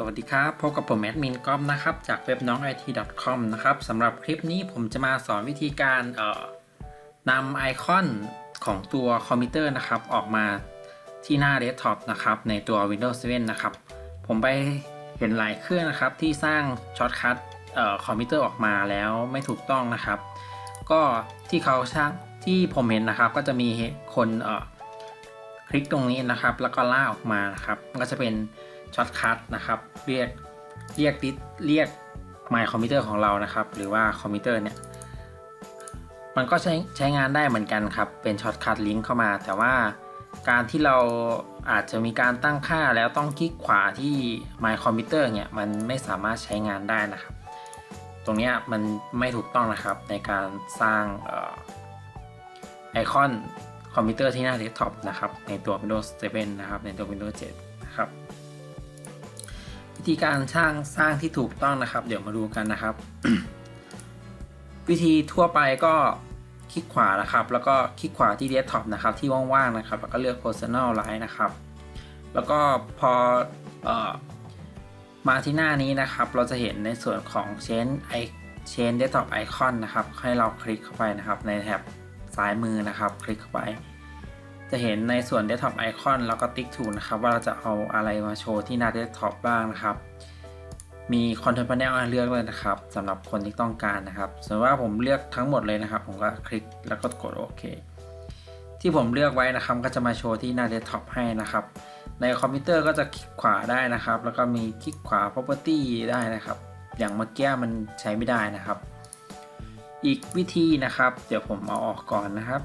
สวัสดีครับพบกับผมแอดมินก๊อฟนะครับจากเว็บน้อง IT com นะครับสำหรับคลิปนี้ผมจะมาสอนวิธีการเอ่อนำไอคอนของตัวคอมพิวเตอร์นะครับออกมาที่หน้าเดสก์ท็อปนะครับในตัว Windows 7 นะครับ ผมไปเห็นหลายเครื่องนะครับที่สร้างช็อตคัทเอ่อคอมพิวเตอร์ออกมาแล้วไม่ถูกต้องนะครับ ก็ที่เขาสร้างที่ผมเห็นนะครับก็จะมีคนเอ่อคลิกตรงนี้นะครับ แล้วก็ล่าออกมานะครับก็จะเป็น ช็อตคัทนะครับเรียกเรียกดิสเรียก My คอมพิวเตอร์ของเรานะครับ หรือว่าคอมพิวเตอร์เนี่ยมันก็ใช้ใช้งานได้เหมือนกันครับ เป็นช็อตคัทลิงก์เข้ามา แต่ว่าการที่เราอาจจะมีการตั้งค่าแล้วต้องคลิกขวาที่ My คอมพิวเตอร์เนี่ยมันไม่สามารถใช้งานได้นะครับ ตรงนี้มันไม่ถูกต้องนะครับในการสร้างออไอคอนคอมพิวเตอร์ที่หน้าเดสก์ท็อปนะครับในตัว Windows 7 นะครับในตัว Windows 7 นะครับ วิธีการสร้างสร้างที่ถูกต้องนะครับ เดี๋ยวมาดูกันนะครับ วิธีทั่วไปก็คลิกขวานะครับ แล้วก็คลิกขวาที่เดสก์ท็อปนะครับที่ว่างๆนะครับ แล้วก็เลือก Personal Line นะครับ แล้วก็พอเออมาที่หน้านี้นะครับ เราจะเห็นในส่วนของ Change i Change Desktop Icon นะครับ ให้เราคลิกเข้าไปนะครับ ในแท็บซ้ายมือนะครับ คลิกเข้าไป จะเห็นในส่วน Desktop Icon แล้วก็ติ๊กถูนะครับ ว่าเราจะเอาอะไรมาโชว์ที่หน้า Desktop บ้างนะครับ มี Control Panel เลือกเลยนะครับสำหรับคนที่ต้องการนะครับส่วนว่าผมเลือกทั้งหมดเลยนะครับ ผมก็คลิกแล้วก็กดโอเค ที่ผมเลือกไว้นะครับก็จะมาโชว์ที่หน้า Desktop ให้นะครับ ในคอมพิวเตอร์ก็จะคลิกขวาได้นะครับ แล้วก็มีคลิกขวา Property ได้นะครับ อย่างเมื่อกี้มันใช้ไม่ได้นะครับ อีกวิธีนะครับ เดี๋ยวผมเอาออกก่อนนะครับ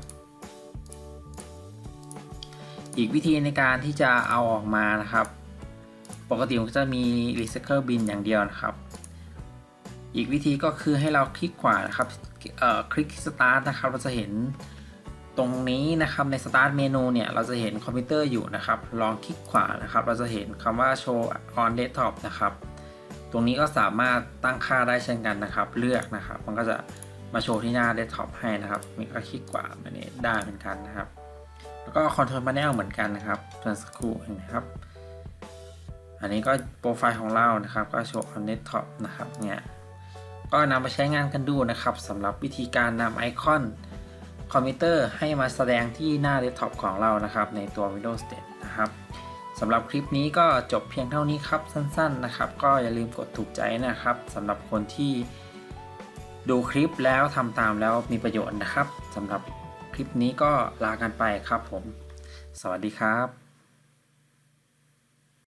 อีกวิธีในการที่จะเอาออกมานะครับ ปกติมันจะมี Recycle Bin อย่างเดียวนะครับ อีกวิธีก็คือให้เราคลิกขวานะครับคลิก Start นะครับ เราจะเห็นตรงนี้นะครับใน Start เมนูเนี่ยเราจะเห็นคอมพิวเตอร์อยู่นะครับ ลองคลิกขวานะครับ เราจะเห็นคำว่า Show on Desktop นะครับ ตรงนี้ก็สามารถตั้งค่าได้เช่นกันนะครับ เลือกนะครับ มันก็จะมาโชว์ที่หน้า Desktop ให้นะครับมีก็คลิกขวาอันนี้ได้เหมือนกันนะครับ ก็ Control Panel เหมือนกันนะครับเมื่อสักครู่เห็นไหมครับ อันนี้ก็โปรไฟล์ของเรานะครับ ก็โชว์ on Desktop นะครับเนี่ยก็นำไปใช้งานกันดูนะครับสำหรับวิธีการนำไอคอนคอมพิวเตอร์ให้มาแสดงที่หน้าเดสก์ท็อปของเรานะครับ ในตัว Windows 10 นะครับสำหรับคลิปนี้ก็จบเพียงเท่านี้ครับสั้นๆนะครับ ก็อย่าลืมกดถูกใจนะครับสำหรับคนที่ดูคลิปแล้วทำตามแล้วมีประโยชน์นะครับสำหรับ คลิปนี้ก็ลากันไปครับผม สวัสดีครับ